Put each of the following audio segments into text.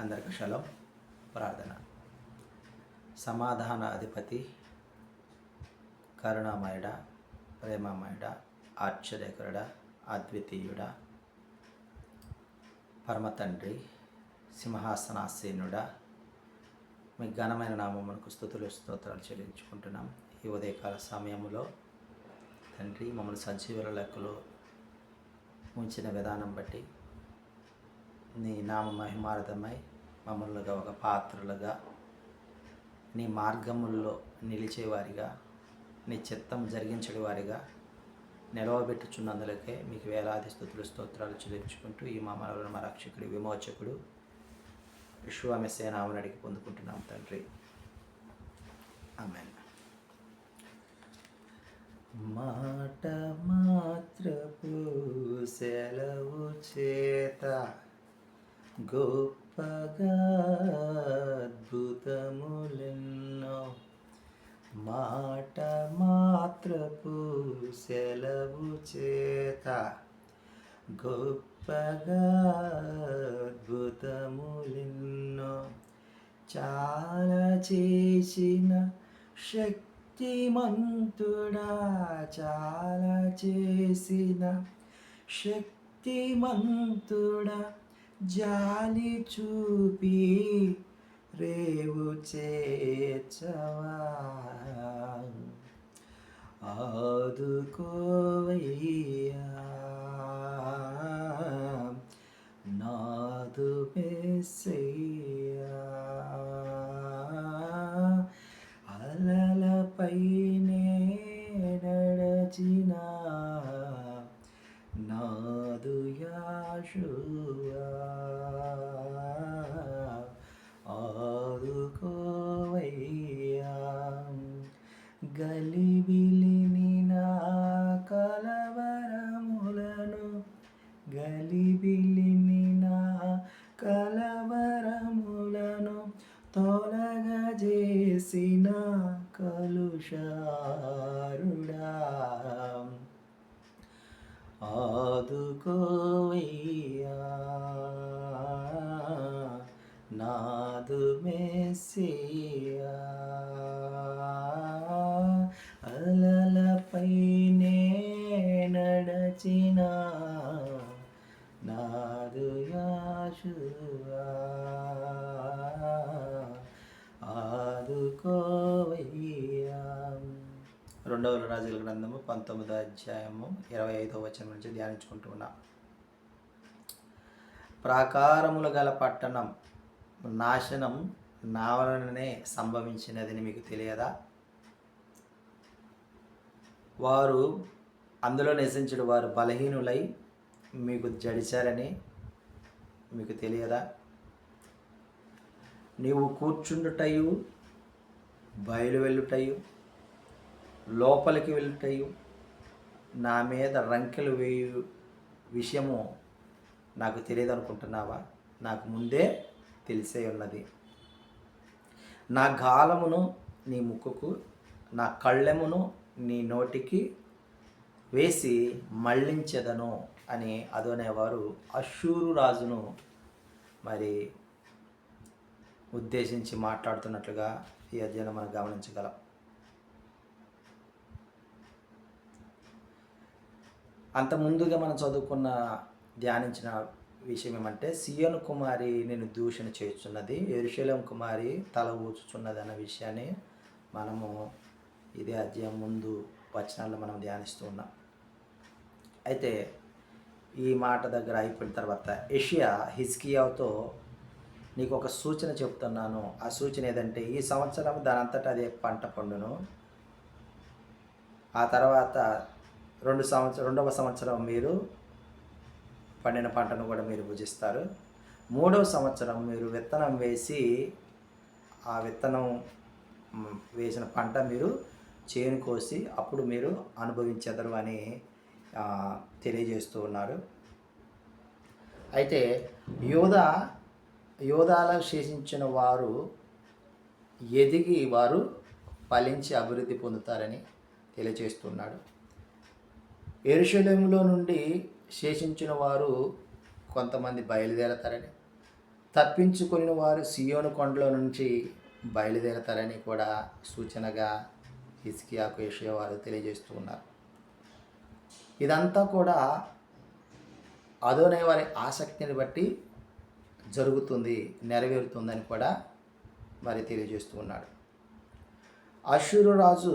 అందరికి శలం ప్రార్థన. సమాధాన అధిపతి కరుణామయుడ ప్రేమమయుడ ఆశ్చర్యకరుడ అద్వితీయుడ పరమతండ్రి సింహాసనాసీనుడ మీ ఘనమైన నామమునకు స్థుతులు స్తోత్రాలు చెల్లించుకుంటున్నాం. ఈ ఉదయకాల సమయంలో తండ్రి మమ్మల్ని సజీవుల లెక్కలో ఉంచిన విధానం బట్టి నీ నామ మహిమార్థమై మమ్మల్నిగా ఒక పాత్రలుగా నీ మార్గముల్లో నిలిచేవారిగా నీ చిత్తం జరిగించడి వారిగా నిలవబెట్టుచున్నందులకే మీకు వేలాది స్థుతులు స్తోత్రాలు చెల్లించుకుంటూ ఈ మా మా రక్షకుడు విమోచకుడు విశ్వామెస్సే అడిగి పొందుకుంటున్నాం తండ్రి. ఆమెన్. మాట మాత్రపు సెలవు చేత గొప్పగా అద్భుతములెన్నో. మాట మాత్రపు సెలవు చేత గొప్పగా అద్భుతములెన్నో. చాలా చేసిన శక్తిమంతుడా చాలా చేసిన శక్తిమంతుడా జాలి చూపి రేవు చేర్చవా? ఆదుకోవయ్యా. నాదు మెస్సయ్యా. అలలపైనే నడచిన. నాదు యా యాశువా ఆదుకోవయ్యా. గలిబిలిని నా కలవరములను గలిబిలిని నా కలవరములను తొలగజేసిన కలుషారుడా. ఆదుకోవయ్యా నాదు మెస్సియా. అలలపైనే నడచిన. నాదు యాశువా రెండవ రాజుల గ్రంథము పంతొమ్మిదో అధ్యాయము ఇరవై ఐదో వచనం నుంచి ధ్యానించుకుంటున్నాం ప్రాకారములు గల పట్టణం నాశనం నా వలననే సంభవించినదని మీకు తెలియదా? వారు అందులో నివసించడు వారు బలహీనులై మీకు జడిచారని మీకు తెలియదా? నీవు కూర్చుండుటయు బయలు వెళ్ళుటయు లోపలికి వెళ్ళుటయు నా మీద రంకెలు వేయు విషయము నాకు తెలియదు అనుకుంటున్నావా నాకు ముందే తెలిసే ఉన్నది. నా గాలమును నీ ముక్కుకు నా కళ్ళెమును నీ నోటికి వేసి మళ్ళించెదను అని అదనేవారు అశూరు రాజును మరి ఉద్దేశించి మాట్లాడుతున్నట్లుగా ఈ అధ్యయనం మనం గమనించగలం. అంత ముందుగా మనం చదువుకున్న ధ్యానించిన విషయం ఏమంటే సియోను కుమారి నేను దూషణ చేస్తున్నది ఎరుశలం కుమారి తల ఊచుచున్నది అన్న విషయాన్ని మనము ఇదే అధ్యాయం ముందు వచనాల్లో మనం ధ్యానిస్తూ ఉన్నాం. అయితే ఈ మాట దగ్గర అయిపోయిన తర్వాత ఏషియా హిస్కియాతో నీకు ఒక సూచన చెప్తున్నాను. ఆ సూచన ఏదంటే ఈ సంవత్సరం దానంతటా అదే పంట పండును. ఆ తర్వాత రెండు సంవత్సరం రెండవ సంవత్సరం మీరు పండిన పంటను కూడా మీరు భుజిస్తారు. మూడవ సంవత్సరం మీరు విత్తనం వేసి ఆ విత్తనం వేసిన పంట మీరు చేను కోసి అప్పుడు మీరు అనుభవించెదరు అని తెలియజేస్తూ ఉన్నారు. అయితే యోధ యోధాల శేషించిన వారు ఎదిగి వారు ఫలించి అభివృద్ధి పొందుతారని తెలియజేస్తున్నాడు ఎరుషలేములో నుండి శేషించిన వారు కొంతమంది బయలుదేరతారని తప్పించుకుని వారు సియోను కొండలో నుంచి బయలుదేరతారని కూడా సూచనగా హిస్కియాకు యెషయా వారు తెలియజేస్తూ ఉన్నారు. ఇదంతా కూడా అదోనే వారి ఆసక్తిని బట్టి జరుగుతుంది నెరవేరుతుందని కూడా మరి తెలియజేస్తూ ఉన్నాడు. అశూరు రాజు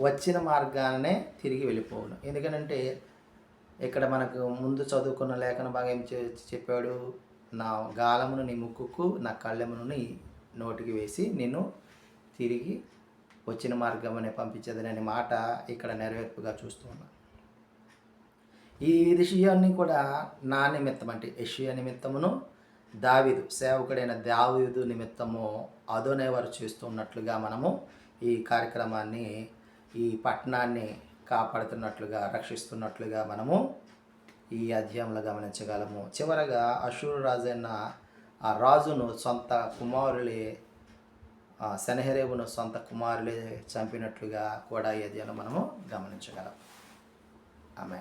వచ్చిన మార్గానే తిరిగి వెళ్ళిపోవును ఎందుకంటే ఇక్కడ మనకు ముందు చదువుకున్న లేఖన భాగం ఏం చెప్పాడు? నా గాలమును నీ ముక్కుకు నా కళ్ళెమును నీ నోటికి వేసి నేను తిరిగి వచ్చిన మార్గమనే పంపించదనని మాట ఇక్కడ నెరవేర్పుగా చూస్తూ ఉన్నాను ఈ విషయాన్ని కూడా నా నిమిత్తం అంటే యషియా నిమిత్తమును దావీదు సేవకుడైన దావీదు నిమిత్తము అదోనే వారు చేస్తున్నట్లుగా మనము ఈ కార్యక్రమాన్ని ఈ పట్టణాన్ని కాపాడుతున్నట్లుగా రక్షిస్తున్నట్లుగా మనము ఈ అధ్యాయంలో గమనించగలము. చివరగా అశూరు రాజైన ఆ రాజును సొంత కుమారులే శనహరేవును సొంత కుమారులే చంపినట్లుగా కూడా ఈ అధ్యాయంలో మనము గమనించగలం. ఆమె